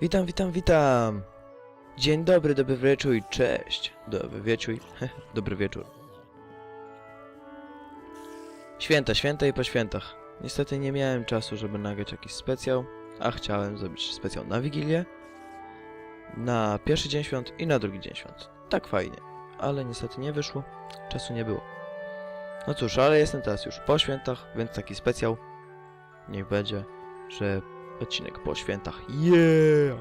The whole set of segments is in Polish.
Witam, witam, witam! Dzień dobry, dobry wieczór i cześć. Dobry wieczór, dobry wieczór. Święta, święta i po świętach. Niestety nie miałem czasu, żeby nagrać jakiś specjał, a chciałem zrobić specjał na Wigilię, na pierwszy dzień świąt i na drugi dzień świąt. Tak fajnie, ale niestety nie wyszło, czasu nie było. No cóż, ale jestem teraz już po świętach, więc taki specjał niech będzie, że odcinek po świętach. Yeah!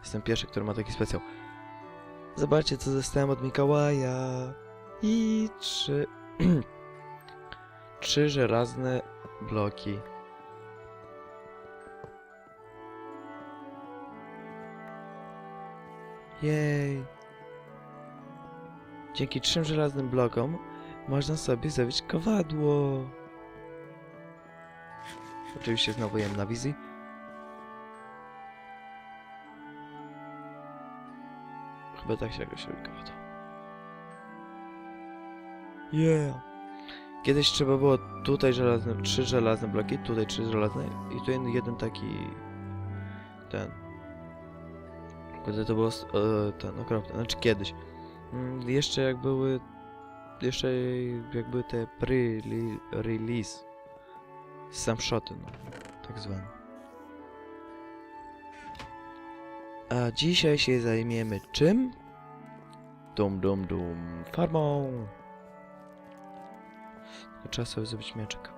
Jestem pierwszy, który ma taki specjał. Zobaczcie, co dostałem od Mikołaja. I trzy... trzy żelazne bloki. Jej. Dzięki trzem żelaznym blokom można sobie zrobić kowadło. Oczywiście znowu jem na wizji. Chyba tak się jakoś kowadło. Yeah. Kiedyś trzeba było tutaj żelazne, trzy żelazne bloki, tutaj trzy żelazne i tu jeden, taki ten. Kiedy to było e, ten okropne, znaczy kiedyś. Mm, jeszcze jak były jeszcze jak były te pre-release snapshoty, no, tak zwane. A dzisiaj się zajmiemy czym? Dum dum dum farmą. To trzeba sobie zrobić mieczek.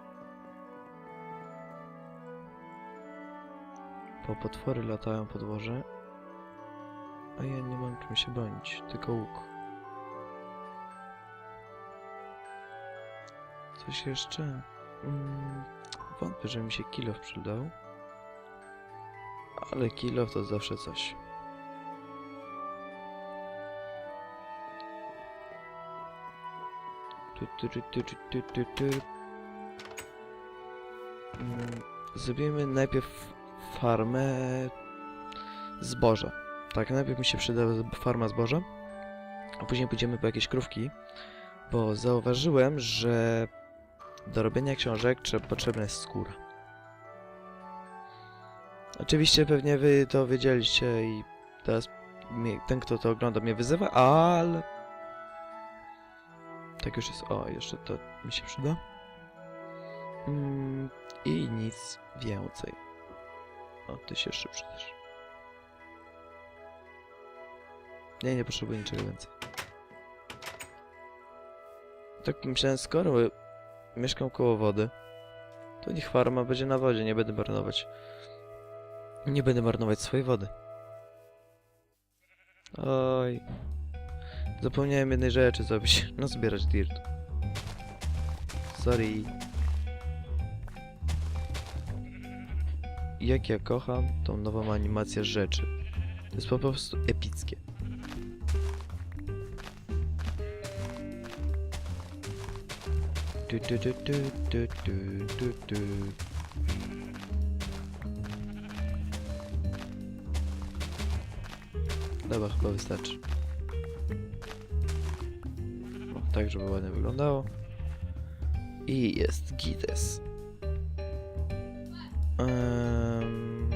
Bo potwory latają po dworze. A ja nie mam czym się bronić, tylko łuk. Coś jeszcze? Mm, wątpię, że mi się kilof przydał. Ale kilof to zawsze coś. Mm, Zrobimy najpierw farmę zboża. Tak, najpierw mi się przyda farma zboża, a później pójdziemy po jakieś krówki, bo zauważyłem, że do robienia książek potrzebna jest skóra. Oczywiście pewnie wy to wiedzieliście i teraz mnie, ten, kto to ogląda, mnie wyzywa, ale... Tak już jest. O, jeszcze to mi się przyda. Mm, I nic więcej. O, ty się jeszcze przydasz. Nie, nie potrzebuję niczego więcej. Tak myślałem, skoro mieszkam koło wody, to niech farma będzie na wodzie, nie będę marnować. Nie będę marnować swojej wody. Oj. Zapomniałem jednej rzeczy zrobić. No zbierać dirt. Sorry. Jak ja kocham tą nową animację rzeczy. To jest po prostu epickie. Tu, tu, tu, tu, tu, tu, tu. Dobra, chyba wystarczy. O, tak, żeby ładnie wyglądało. I jest gites. Um...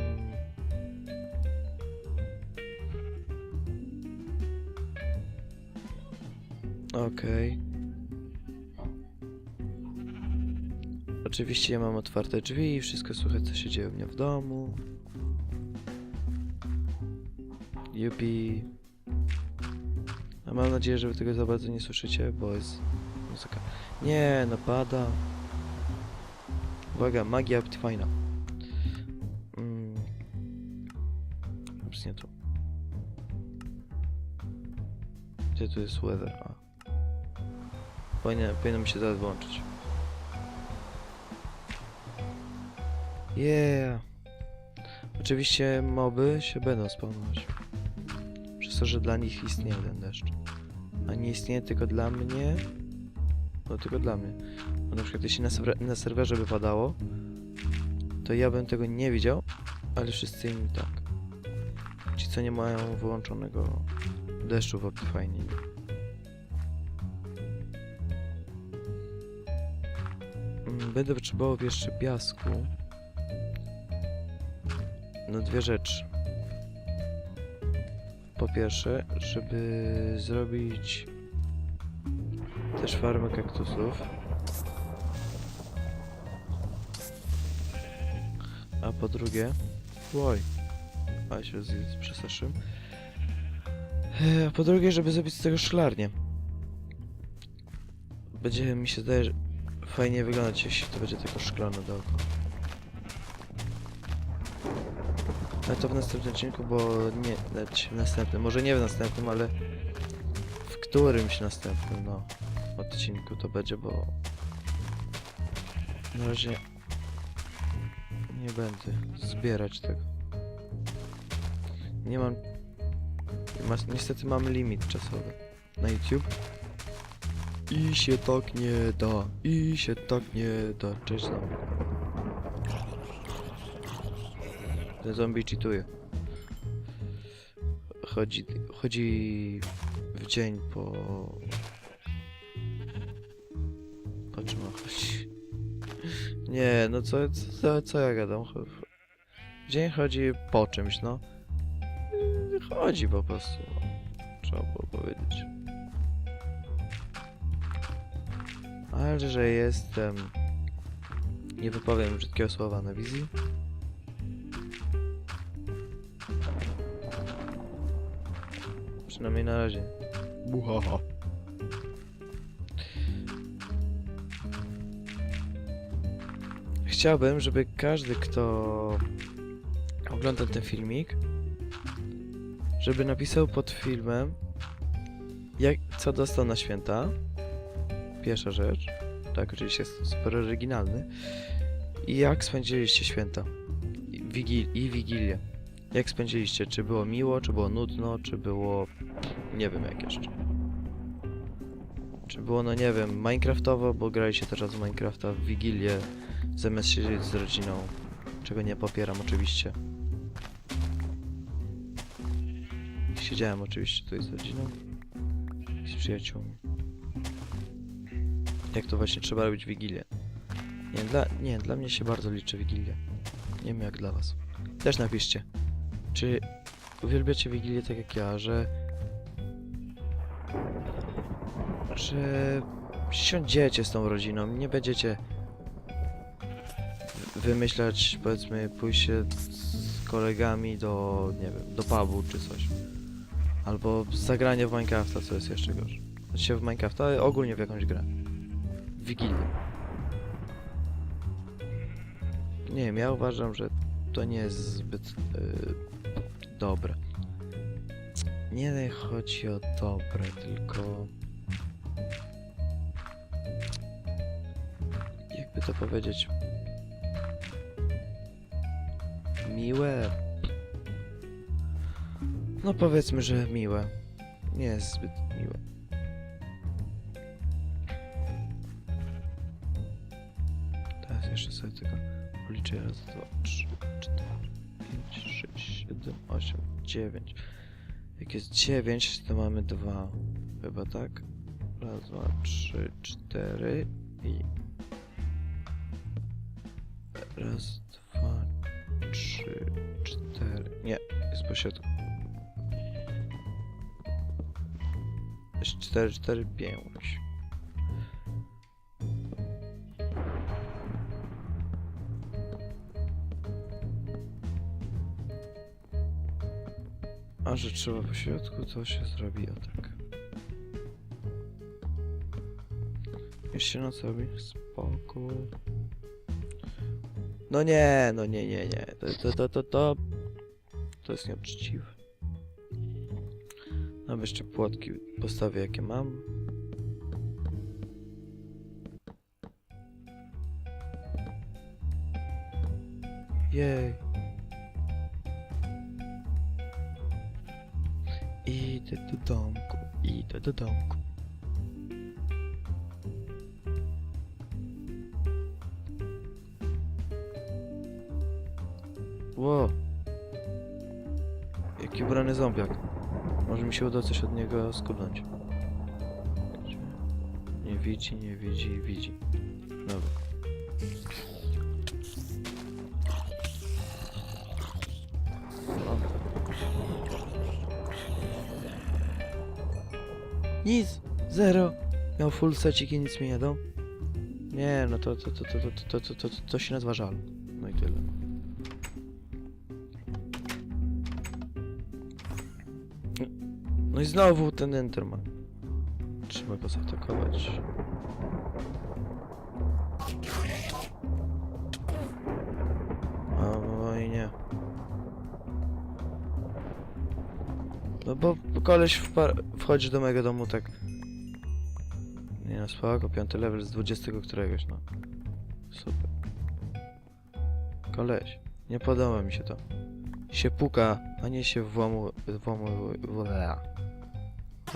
Okej. Oczywiście ja mam otwarte drzwi i wszystko słychać co się dzieje u mnie w domu. Yupi. A mam nadzieję, że wy tego za bardzo nie słyszycie, bo jest muzyka. Nie, no pada. Uwaga, magia Optifine'a. Mm. Ups, nie tu. Gdzie tu jest weather? A. Powinien, powinno mi się zaraz włączyć. Yeah. Oczywiście moby się będą spawnować. To, że dla nich istnieje ten deszcz. A nie istnieje tylko dla mnie. No tylko dla mnie. Bo na przykład jeśli na, serwer na serwerze by padało, to ja bym tego nie widział, ale wszyscy inni tak. Ci co nie mają wyłączonego deszczu w Optifine. Mm, Będę potrzebował jeszcze piasku. No dwie rzeczy. Po pierwsze, żeby zrobić też farmę kaktusów. A po drugie, oj, a się przestraszyłem. E, A po drugie, żeby zrobić z tego szklarnię. Będzie, mi się zdaje, że fajnie wyglądać, jeśli to będzie tylko szklane dookoła. Ale to w następnym odcinku, bo nie, znaczy w następnym, może nie w następnym, ale w którymś następnym, no, odcinku to będzie, bo na razie nie będę zbierać tego. Nie mam, ma, niestety mam limit czasowy na YouTube. I się tak nie da, i się tak nie da. Cześć zombie. Ten zombie cheatuje. Chodzi, chodzi w dzień po... Po czym chodzi? Nie, no co, co, co ja gadam? W dzień chodzi po czymś, no. Chodzi po prostu. no. Trzeba było powiedzieć. Ale że jestem... Nie wypowiem brzydkiego słowa na wizji. Przynajmniej na razie. Buhaha. Chciałbym, żeby każdy, kto ogląda ten filmik, żeby napisał pod filmem, jak, co dostał na święta. Pierwsza rzecz. Tak, oczywiście jest super oryginalny. I jak spędziliście święta? I, wigil I Wigilię. Jak spędziliście? Czy było miło, czy było nudno, czy było... Nie wiem jak jeszcze. Czy było, no nie wiem, Minecraftowo, bo graliście teraz w Minecrafta w Wigilię, zamiast siedzieć z rodziną, czego nie popieram oczywiście. Siedziałem oczywiście tutaj z rodziną z przyjaciółmi. Jak to właśnie trzeba robić Wigilię. Nie, dla, nie, dla mnie się bardzo liczy Wigilia. Nie wiem jak dla was. Też napiszcie. Czy uwielbiacie Wigilię tak jak ja, że... Że... Siądziecie z tą rodziną, nie będziecie wy- wymyślać, powiedzmy, pójście z kolegami do, nie wiem, do pubu czy coś. Albo zagranie w Minecrafta, co jest jeszcze gorsze. Znaczy w Minecrafta, ale ogólnie w jakąś grę. W Wigilię. Nie wiem, ja uważam, że to nie jest zbyt yy, dobre. Nie chodzi o dobre, tylko... Jakby to powiedzieć... Miłe... No powiedzmy, że miłe. Nie jest zbyt miłe. Teraz jeszcze sobie tylko policzę raz, dwa, trzy, cztery, 5, 6, 7, 8, 9. Jak jest 9, to mamy 2. Chyba tak? Raz, dwa, trzy, cztery i... Raz, dwa, trzy, cztery... Nie, jest po środku. 4, 4, 5. A że trzeba po środku, to się zrobi o tak. Już się noc robi? Spokój. No nie, no nie, nie, nie. To, to, to, to, to, to jest nieuczciwe. No jeszcze płotki postawię jakie mam. Jej. Idę do domku, idę do domku. Ło! Jaki ubrany zombiak. Może mi się uda coś od niego skubnąć. Nie widzi, nie widzi, widzi. Nic! Zero! Miał full secik i nic mi nie dał. Nie, no to, to, to, to, to, to, to, to, to, to się nazywa żal. No i tyle. No i znowu ten Enderman. Trzeba go zaatakować. No bo koleś wchodzi do mojego domu tak... Nie no, spoko, piąty level z 20 któregoś, no. Super. Koleś, nie podoba mi się to. Się puka, a nie się włamu... włamu... włamu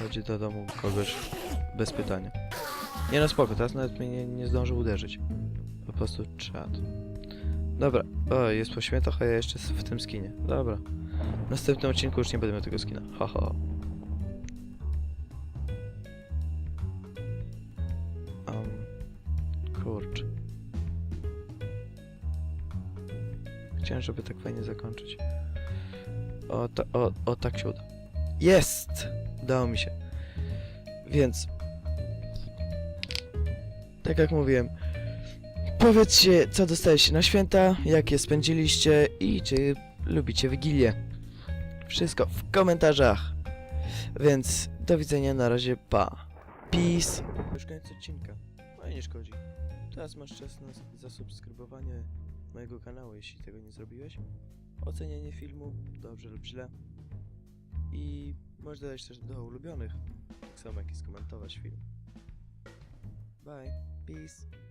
Chodzi do domu kogoś bez pytania. Nie no, spoko, teraz nawet mnie nie, nie zdążył uderzyć. Po prostu czad. Dobra, o, jest po świętach, a ja jeszcze w tym skinie. Dobra. W następnym odcinku już nie będę miał tego skina. Haha. Um, kurczę. Chciałem, żeby tak fajnie zakończyć. O, ta, o, o tak się uda. Jest! Udało mi się. Więc... Tak jak mówiłem, powiedzcie, co dostaliście na święta, jak je spędziliście i czy lubicie Wigilię. Wszystko w komentarzach. Więc do widzenia na razie, pa. Peace. Już koniec odcinka. No i nie szkodzi. Teraz masz czas na zasubskrybowanie mojego kanału, jeśli tego nie zrobiłeś. Ocenianie filmu, dobrze lub źle. I możesz dodać też do ulubionych, tak samo jak i skomentować film. Bye. Peace.